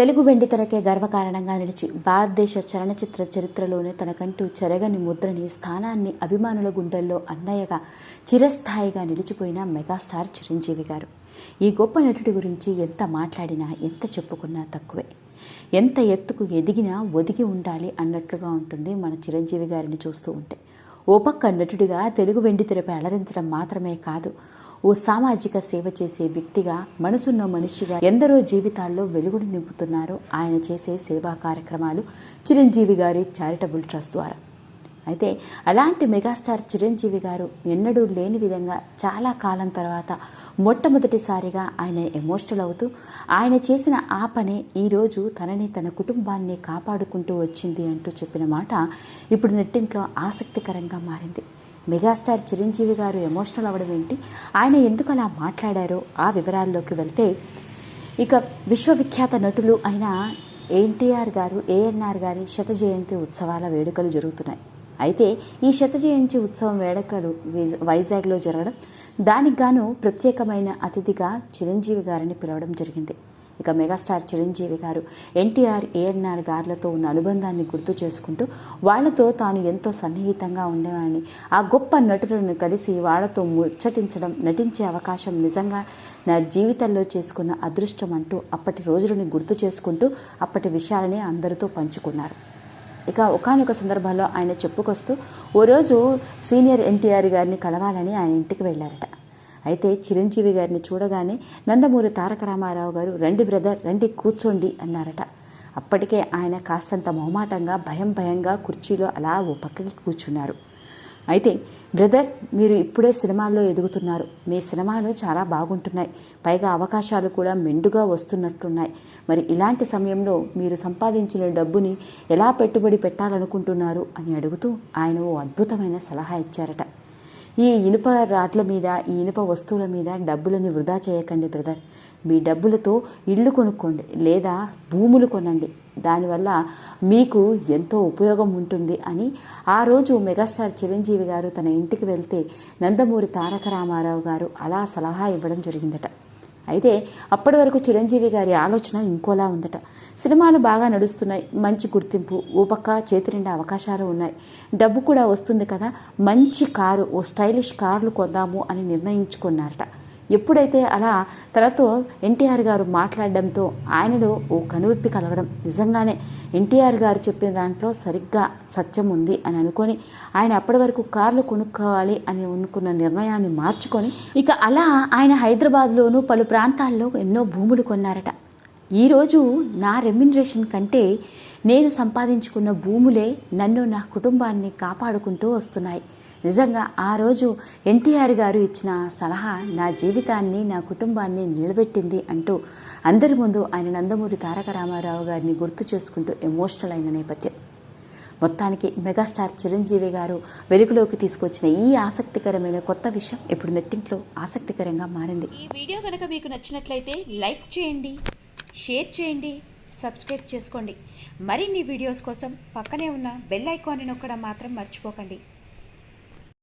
తెలుగు వెండితెరకే గర్వకారణంగా నిలిచి భారతదేశ చలనచిత్ర చరిత్రలోనే తనకంటూ చెరగని ముద్రని స్థానాన్ని అభిమానుల గుండెల్లో అన్నయ్యగా చిరస్థాయిగా నిలిచిపోయిన మెగాస్టార్ చిరంజీవి గారు. ఈ గొప్ప నటుడి గురించి ఎంత మాట్లాడినా ఎంత చెప్పుకున్నా తక్కువే. ఎంత ఎత్తుకు ఎదిగినా ఒదిగి ఉండాలి అన్నట్లుగా ఉంటుంది మన చిరంజీవి గారిని చూస్తూ ఉంటే. ఓ పక్క నటుడిగా తెలుగు వెండితెరపై అలరించడం మాత్రమే కాదు ఓ సామాజిక సేవ చేసే వ్యక్తిగా మనసున్న మనిషిగా ఎందరో జీవితాల్లో వెలుగుడు నింపుతున్నారు ఆయన చేసే సేవా కార్యక్రమాలు చిరంజీవి గారి చారిటబుల్ ట్రస్ట్ ద్వారా. అయితే అలాంటి మెగాస్టార్ చిరంజీవి గారు ఎన్నడూ లేని విధంగా చాలా కాలం తర్వాత మొట్టమొదటిసారిగా ఆయన ఎమోషనల్ అవుతూ ఆయన చేసిన ఆ పనే ఈరోజు తనని తన కుటుంబాన్ని కాపాడుకుంటూ వచ్చింది అంటూ చెప్పిన మాట ఇప్పుడు నెట్టింట్లో ఆసక్తికరంగా మారింది. మెగాస్టార్ చిరంజీవి గారు ఎమోషనల్ అవ్వడం ఏంటి? ఆయన ఎందుకు అలా మాట్లాడారో ఆ వివరాల్లోకి వెళ్తే ఇక విశ్వవిఖ్యాత నటులు అయిన ఎన్టీఆర్ గారు ఏఎన్ఆర్ గారి శత జయంతి ఉత్సవాల వేడుకలు జరుగుతున్నాయి. అయితే ఈ శత జయంతి ఉత్సవం వేడుకలు వైజాగ్లో జరగడం దానికి గాను ప్రత్యేకమైన అతిథిగా చిరంజీవి గారిని పిలవడం జరిగింది. ఇక మెగాస్టార్ చిరంజీవి గారు ఎన్టీఆర్ ఏఎన్ఆర్ గారులతో ఉన్న అనుబంధాన్ని గుర్తు చేసుకుంటూ వాళ్ళతో తాను ఎంతో సన్నిహితంగా ఉండేవాడిని. ఆ గొప్ప నటులను కలిసి వాళ్ళతో ముచ్చటించడం నటించే అవకాశం నిజంగా నా జీవితంలో చేసుకున్న అదృష్టం అంటూ అప్పటి రోజులని గుర్తు చేసుకుంటూ అప్పటి విషయాలని అందరితో పంచుకున్నారు. ఇక ఒకానొక సందర్భాల్లో ఆయన చెప్పుకొస్తూ ఓ రోజు సీనియర్ ఎన్టీఆర్ గారిని కలవాలని ఆయన ఇంటికి వెళ్ళారట. అయితే చిరంజీవి గారిని చూడగానే నందమూరి తారక రామారావు గారు రండి బ్రదర్ రండి కూర్చోండి అన్నారట. అప్పటికే ఆయన కాస్తంత మొహమాటంగా భయం భయంగా కుర్చీలో అలా ఓ పక్కకి కూర్చున్నారు. అయితే బ్రదర్ మీరు ఇప్పుడే సినిమాల్లో ఎదుగుతున్నారు. మీ సినిమాలు చాలా బాగుంటున్నాయి. పైగా అవకాశాలు కూడా మెండుగా వస్తున్నట్టున్నాయి. మరి ఇలాంటి సమయంలో మీరు సంపాదించిన డబ్బుని ఎలా పెట్టుబడి పెట్టాలనుకుంటున్నారు? అని అడుగుతూ ఆయన ఓ అద్భుతమైన సలహా ఇచ్చారట. ఈ ఇనుప రాడ్ల మీద ఈ ఇనుప వస్తువుల మీద డబ్బులని వృధా చేయకండి బ్రదర్. మీ డబ్బులతో ఇల్లు కొనుక్కోండి లేదా భూములు కొనండి. దానివల్ల మీకు ఎంతో ఉపయోగం ఉంటుంది అని ఆ రోజు మెగాస్టార్ చిరంజీవి గారు తన ఇంటికి వెళ్తే నందమూరి తారక రామారావు గారు అలా సలహా ఇవ్వడం జరిగిందట. అయితే అప్పటి వరకు చిరంజీవి గారి ఆలోచన ఇంకోలా ఉందట. సినిమాలు బాగా నడుస్తున్నాయి. మంచి గుర్తింపు ఓ పక్క చేతి నిండా అవకాశాలు ఉన్నాయి. డబ్బు కూడా వస్తుంది కదా. మంచి కారు ఓ స్టైలిష్ కార్లు కొందాము అని నిర్ణయించుకున్నారట. ఎప్పుడైతే అలా తనతో ఎన్టీఆర్ గారు మాట్లాడడంతో ఆయనలో ఓ కనువిప్పి కలగడం నిజంగానే ఎన్టీఆర్ గారు చెప్పిన దాంట్లో సరిగ్గా సత్యం ఉంది అని అనుకొని ఆయన అప్పటి వరకు కార్లు కొనుక్కోవాలి అని అనుకున్న నిర్ణయాన్ని మార్చుకొని ఇక అలా ఆయన హైదరాబాద్లోనూ పలు ప్రాంతాల్లో ఎన్నో భూములు కొన్నారట. ఈరోజు నా రెమ్యునరేషన్ కంటే నేను సంపాదించుకున్న భూములే నన్ను నా కుటుంబాన్ని కాపాడుకుంటూ వస్తున్నాయి. నిజంగా ఆ రోజు ఎన్టీఆర్ గారు ఇచ్చిన సలహా నా జీవితాన్ని నా కుటుంబాన్ని నిలబెట్టింది అంటూ అందరి ముందు ఆయన నందమూరి తారక రామారావు గారిని గుర్తు చేసుకుంటూ ఎమోషనల్ అయిన నేపథ్యం. మొత్తానికి మెగాస్టార్ చిరంజీవి గారు వెలుగులోకి తీసుకొచ్చిన ఈ ఆసక్తికరమైన కొత్త విషయం ఇప్పుడు నెట్టింట్లో ఆసక్తికరంగా మారింది. ఈ వీడియో కనుక మీకు నచ్చినట్లయితే లైక్ చేయండి షేర్ చేయండి సబ్స్క్రైబ్ చేసుకోండి. మరిన్ని వీడియోస్ కోసం పక్కనే ఉన్న బెల్ ఐకాన్ని నొక్కడం మాత్రం మర్చిపోకండి.